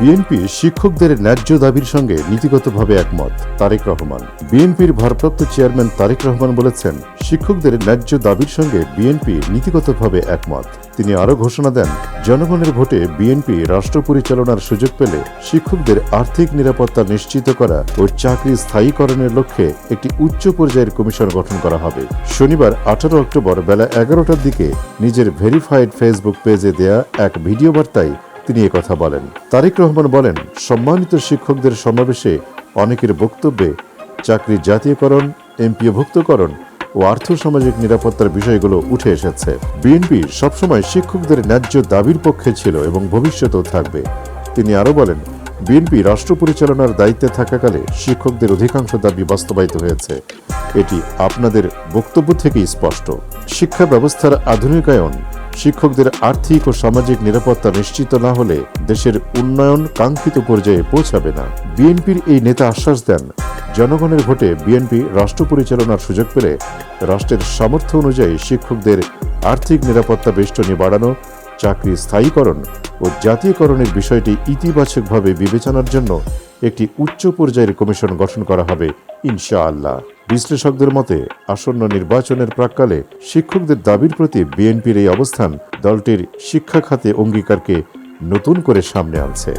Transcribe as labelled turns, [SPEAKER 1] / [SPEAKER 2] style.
[SPEAKER 1] BNP শিক্ষকদের ন্যায্য দাবির সঙ্গে নীতিগতভাবে একমত, তারেক রহমান। বিএনপির ভারপ্রাপ্ত চেয়ারম্যান তারেক রহমান বলেছেন, শিক্ষকদের ন্যায্য দাবির সঙ্গে বিএনপি নীতিগতভাবে একমত। তিনি আরও ঘোষণা দেন, জনগণের ভোটে বিএনপি রাষ্ট্র পরিচালনার সুযোগ পেলে শিক্ষকদের আর্থিক নিরাপত্তা নিশ্চিত করা ও চাকরি স্থায়ীকরণের লক্ষ্যে একটি উচ্চ পর্যায়ের কমিশন গঠন করা হবে। শনিবার আঠারো অক্টোবর বেলা এগারোটার দিকে নিজের ভেরিফাইড ফেসবুক পেজে দেয়া এক ভিডিও বার্তায় তিনি কথা বলেন। তারেক রহমান বলেন, সম্মানিত শিক্ষকদের সমাবেশে অনেকের বক্তব্যে চাকরি জাতীয়করণ এমপিওভুক্তকরণ ও আর্থসামাজিক নিরাপত্তার বিষয়গুলো উঠে এসেছে। বিএনপি সবসময় শিক্ষকদের ন্যায্য দাবির পক্ষে ছিল এবং ভবিষ্যতেও থাকবে। তিনি আরও বলেন বিএনপি রাষ্ট্র পরিচালনার দায়িত্বে থাকাকালে শিক্ষকদের অধিকাংশ দাবি বাস্তবায়িত হয়েছে। এটি আপনাদের বক্তব্য থেকেই স্পষ্ট। শিক্ষা ব্যবস্থার আধুনিকায়ন, শিক্ষকদের আর্থিক ও সামাজিক নিরাপত্তা নিশ্চিত না হলে দেশের উন্নয়ন কাঙ্ক্ষিত পর্যায়ে পৌঁছাবে না। বিএনপির এই নেতা আশ্বাস দেন, জনগণের ভোটে বিএনপি রাষ্ট্র পরিচালনার সুযোগ পেলে রাষ্ট্রের সামর্থ্য অনুযায়ী শিক্ষকদের আর্থিক নিরাপত্তা বেষ্টনী বাড়ানো চাকরি স্থায়ীকরণ ও জাতীয়করণের বিষয়টি ইতিবাচকভাবে বিবেচনার জন্য একটি উচ্চ পর্যায়ের কমিশন গঠন করা হবে, ইনশাআল্লাহ। বিশ্লেষকদের মতে, আসন্ন নির্বাচনের প্রাককালে শিক্ষকদের দাবির প্রতি বিএনপির এই অবস্থান দলটির শিক্ষা খাতে অঙ্গীকারকে নতুন করে সামনে আনছে।